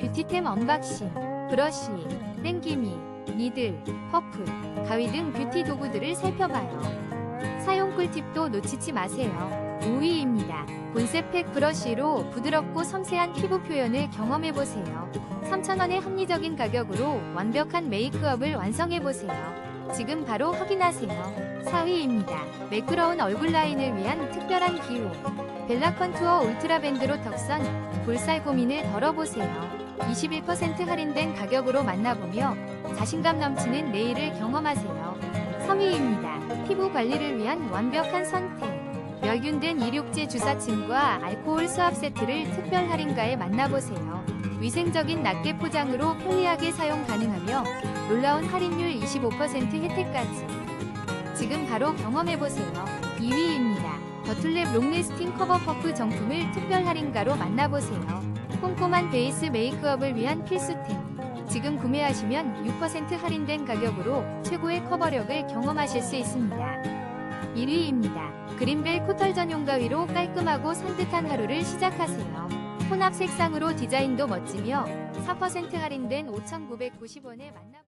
뷰티템 언박싱, 브러쉬, 땡기미, 니들, 퍼프, 가위 등 뷰티 도구들을 살펴봐요. 사용 꿀팁도 놓치지 마세요. 5위입니다. 본세팩 브러쉬로 부드럽고 섬세한 피부 표현을 경험해보세요. 3,000원의 합리적인 가격으로 완벽한 메이크업을 완성해보세요. 지금 바로 확인하세요. 4위입니다. 매끄러운 얼굴 라인을 위한 특별한 기호. 벨라 컨투어 울트라 밴드로 턱선, 볼살 고민을 덜어보세요. 21% 할인된 가격으로 만나보며 자신감 넘치는 내일을 경험하세요. 3위입니다. 피부 관리를 위한 완벽한 선택. 멸균된 이륙제 주사침과 알코올 수압 세트를 특별 할인가에 만나보세요. 위생적인 낱개 포장으로 편리하게 사용 가능하며 놀라운 할인율 25% 혜택까지. 지금 바로 경험해보세요. 2위입니다. 더툴랩 롱래스팅 커버 퍼프 정품을 특별 할인가로 만나보세요. 꼼꼼한 베이스 메이크업을 위한 필수템. 지금 구매하시면 6% 할인된 가격으로 최고의 커버력을 경험하실 수 있습니다. 1위입니다. 그린벨 코털 전용 가위로 깔끔하고 산뜻한 하루를 시작하세요. 혼합 색상으로 디자인도 멋지며 4% 할인된 5,990원에 만나